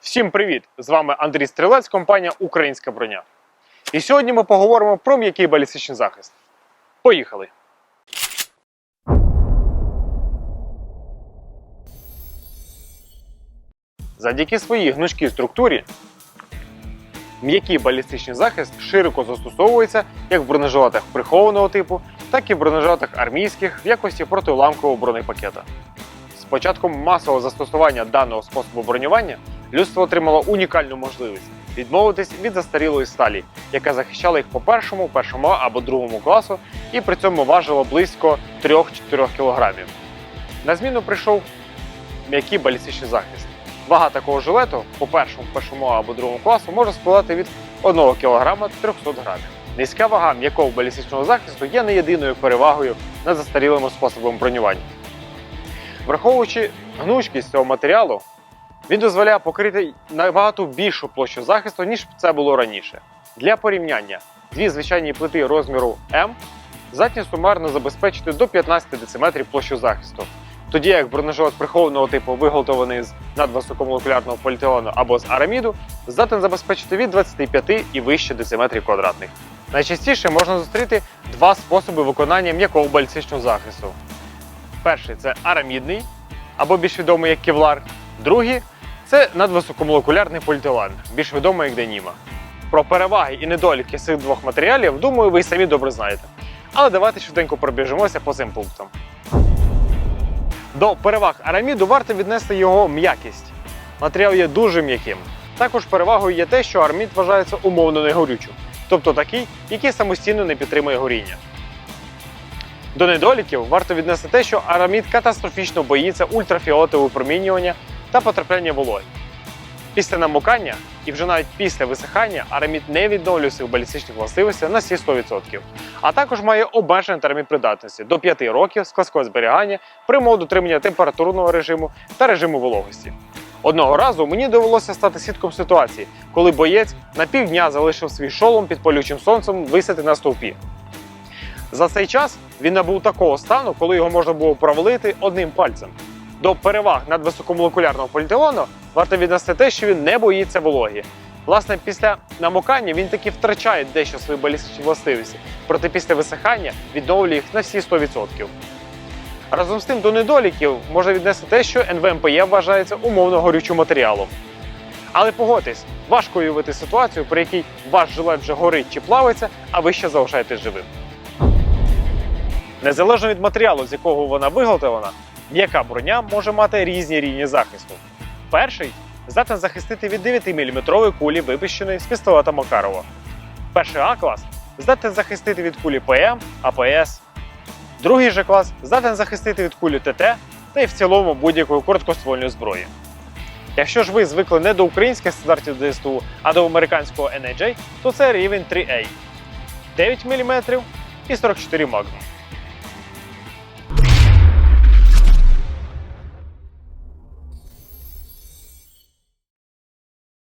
Всім привіт! З вами Андрій Стрілець, компанія Українська броня. І сьогодні ми поговоримо про м'який балістичний захист. Поїхали! Завдяки своїй гнучкій структурі м'який балістичний захист широко застосовується як в бронежилетах прихованого типу, так і в бронежилетах армійських в якості протиуламкового бронепакета. З початком масового застосування даного способу бронювання людство отримало унікальну можливість відмовитись від застарілої сталі, яка захищала їх по першому, першому або другому класу, і при цьому важила близько 3-4 кг. На зміну прийшов м'який балістичний захист. Вага такого жилету по першому, першому або другому класу може складати від 1 кг 300 грамів. Низька вага м'якого балістичного захисту є не єдиною перевагою над застарілим способом бронювання. Враховуючи гнучкість цього матеріалу, він дозволяє покрити набагато більшу площу захисту, ніж це було раніше. Для порівняння, дві звичайні плити розміру М здатні сумарно забезпечити до 15 дециметрів площу захисту. Тоді як бронежилет прихованого типу, виготовлений з надвисокомолекулярного поліетилену або з араміду, здатен забезпечити від 25 і вище дециметрів квадратних. Найчастіше можна зустріти два способи виконання м'якого балістичного захисту. Перший це арамідний, або більш відомий як кевлар. Другий це надвисокомолекулярний поліетилен, більш відомий як деніма. Про переваги і недоліки цих двох матеріалів, думаю, ви й самі добре знаєте. Але давайте швиденько пробіжимося по цим пунктам. До переваг араміду варто віднести його м'якість. Матеріал є дуже м'яким. Також перевагою є те, що арамід вважається умовно негорючим, тобто такий, який самостійно не підтримує горіння. До недоліків варто віднести те, що арамід катастрофічно боїться ультрафіолетового промінювання та потрапляння вологи. Після намокання і вже навіть після висихання арамід не відновлює своїх балістичних властивостей на всі 100%, а також має обмежений термін придатності до 5 років складського зберігання при умові дотримання температурного режиму та режиму вологості. Одного разу мені довелося стати свідком ситуації, коли боєць на півдня залишив свій шолом під палючим сонцем висити на стовпі. За цей час він набув такого стану, коли його можна було провалити одним пальцем. До переваг надвисокомолекулярного поліетилену варто віднести те, що він не боїться вологі. Власне, після намокання він таки втрачає дещо свої балістичні властивості, проте після висихання відновлює їх на всі 100%. Разом з тим до недоліків можна віднести те, що НВМПЄ вважається умовно горючим матеріалом. Але погодьтесь, важко уявити ситуацію, при якій ваш жилет вже горить чи плавиться, а ви ще залишаєтесь живим. Незалежно від матеріалу, з якого вона виготовлена, м'яка броня може мати різні рівні захисту. Перший здатен захистити від 9-мм кулі, випущеної з пістолета Макарова. Перший А-клас здатен захистити від кулі ПМ, АПС. Другий же клас здатен захистити від кулі ТТ та й в цілому будь-якої короткоствольної зброї. Якщо ж ви звикли не до українських стандартів ДСТУ, а до американського NAJ, то це рівень 3A 9 мм і 44 Magnum.